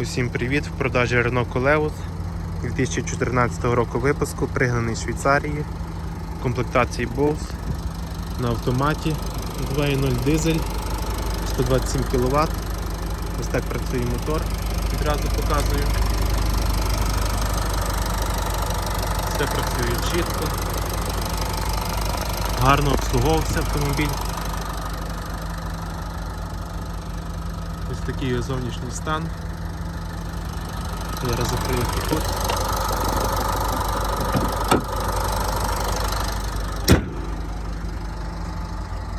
Усім привіт! В продажі Renault Coleus 2014 року випуску, пригнаний з Швейцарії, комплектації Bose на автоматі 2.0 дизель 127 кВт. Ось так працює мотор, відразу показую. Все працює чітко. Гарно обслуговувався автомобіль. Ось такий зовнішній стан. Зараз закрию капот.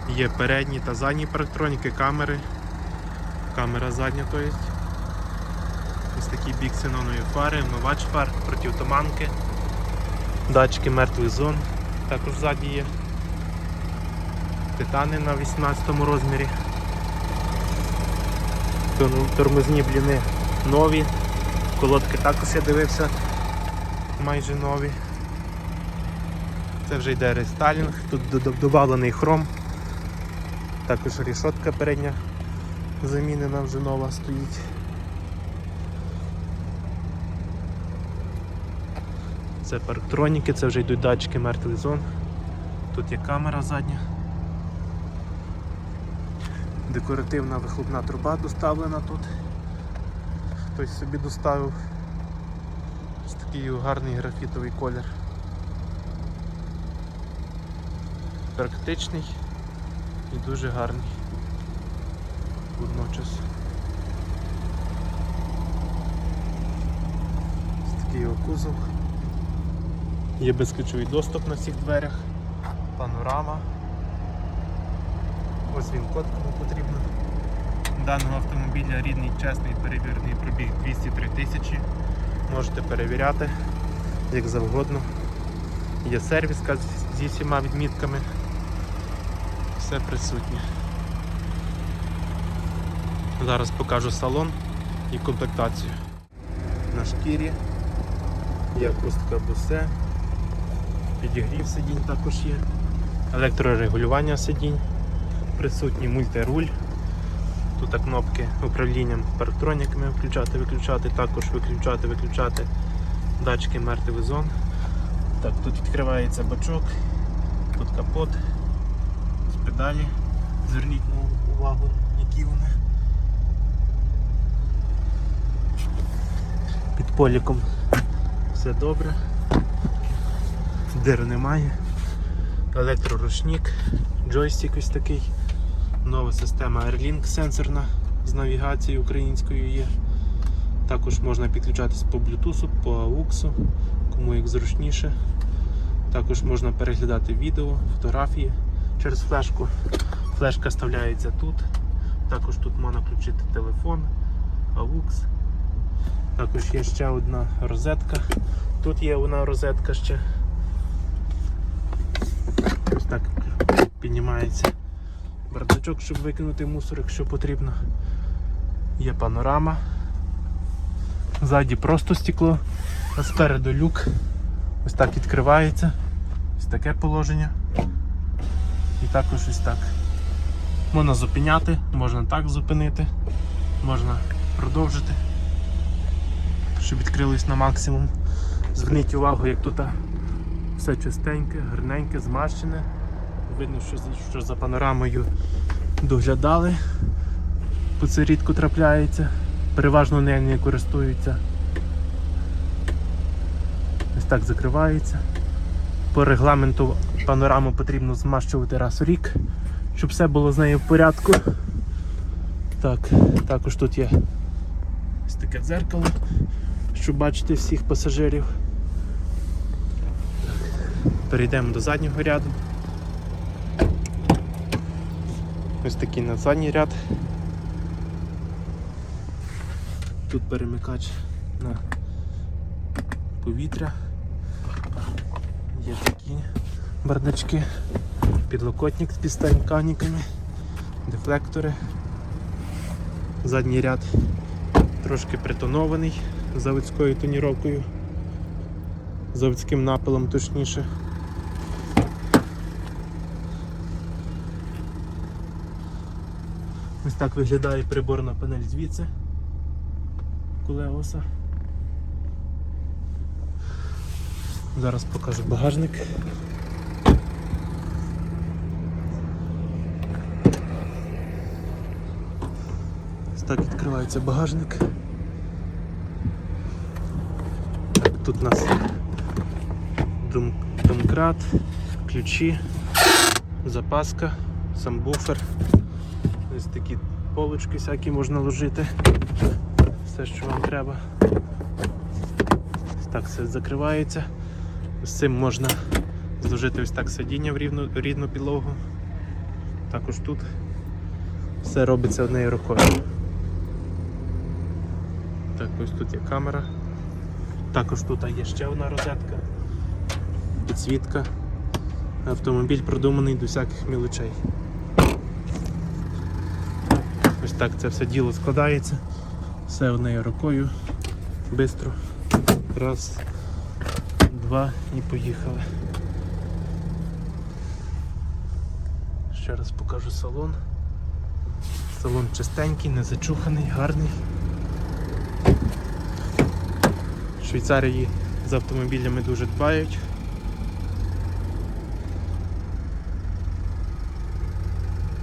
Є передні та задні парктроніки, камери. Камера задня, то є. Ось такий бік ксенонової фари, вмивач фар, противтуманки, датчики мертвих зон, також ззаді є. Титани на 18 розмірі. Тормозні бліни нові. Колодки також я дивився майже нові. Це вже йде рестайлінг, тут додавлений хром. Також рішотка передня замінена вже нова стоїть. Це парктроніки, це вже йдуть датчики мертвих зон. Тут є камера задня. Декоративна вихлопна труба доставлена тут. Хтось собі доставив ось такий гарний графітовий колір. Практичний і дуже гарний водночас. Ось такий його кузов. Є безключовий доступ на всіх дверях, панорама. Ось він код кому потрібно. Даного автомобіля рідний, чесний, перевірений пробіг 203 тисячі. Можете перевіряти як завгодно. Є сервіска зі всіма відмітками. Все присутнє. Зараз покажу салон і комплектацію. На шкірі є хустка бусе, підігрів сидінь також є, електрорегулювання сидінь, присутній мультируль. Тут кнопки управлінням парктроніками включати, виключати, також виключати, виключати датчики мертвих зон. Так, тут відкривається бачок, тут капот, з педалі. Зверніть увагу, які вони. Під поліком все добре. Дир немає. Електроручник, джойстик ось такий. Нова система Airlink сенсорна з навігацією українською є. Також можна підключатись по Bluetooth, по AUX, кому як зручніше. Також можна переглядати відео, фотографії через флешку. Флешка вставляється тут. Також тут можна включити телефон, AUX. Також є ще одна розетка. Тут є одна розетка ще. Ось так піднімається бардачок, щоб викинути мусор, якщо потрібно. Є панорама. Ззаді просто стекло, а спереду люк. Ось так відкривається. Ось таке положення. І також ось так. Можна зупиняти, можна так зупинити, можна продовжити, щоб відкрилось на максимум. Зверніть увагу, як тут все чистеньке, гарненьке, змащене. Видно, що, що за панорамою доглядали, бо це рідко трапляється, переважно нею не користуються. Ось так закривається. По регламенту панораму потрібно змащувати раз у рік, щоб все було з нею в порядку. Так, також тут є ось таке дзеркало, щоб бачити всіх пасажирів. Перейдемо до заднього ряду. Ось такий на задній ряд. Тут перемикач на повітря. Є такі бардачки, підлокотник з підстаньканниками, дефлектори. Задній ряд трошки притонований заводською тоніровкою, заводським напилом точніше. Ось так виглядає приборна панель звідси. Леоса. Зараз покажу багажник. Ось так відкривається багажник. Тут у нас домкрат, ключі, запаска, сам буфер. Ось такі полочки всякі можна ложити. Все, що вам треба. Так все закривається. З цим можна зложити ось так сидіння в рівну, рідну підлогу. Також тут все робиться однією рукою. Так, ось тут є камера. Також тут є ще одна розетка, підсвітка. Автомобіль продуманий до всяких мілочей. Ось так це все діло складається. Все однією рукою. Бистро. Раз, два і поїхали. Ще раз покажу салон. Салон чистенький, не зачуханий, гарний. В Швейцарії з автомобілями дуже дбають.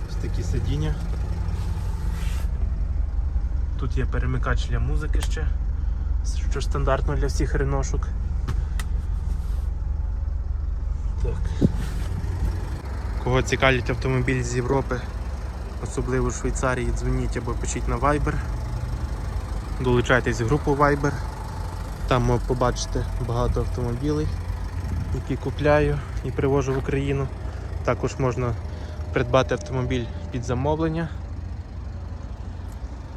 Ось такі сидіння. Тут є перемикач для музики ще, що стандартно для всіх реношок. Так. Кого цікавлять автомобіль з Європи, особливо в Швейцарії, дзвоніть або пишіть на Viber. Долучайтесь в групу Viber. Там ви побачите багато автомобілів, які купляю і привожу в Україну. Також можна придбати автомобіль під замовлення.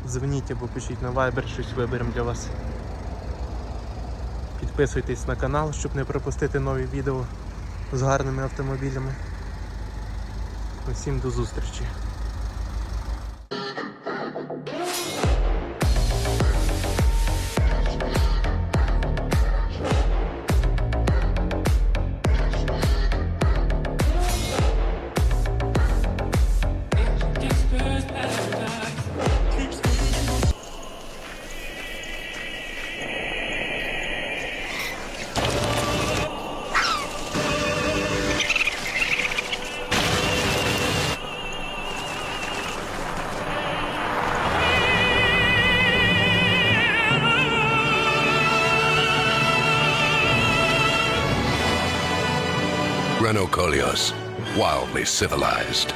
Дзвоніть або пишіть на Viber, щось виберемо для вас. Підписуйтесь на канал, щоб не пропустити нові відео з гарними автомобілями. Усім до зустрічі! Sereno wildly civilized.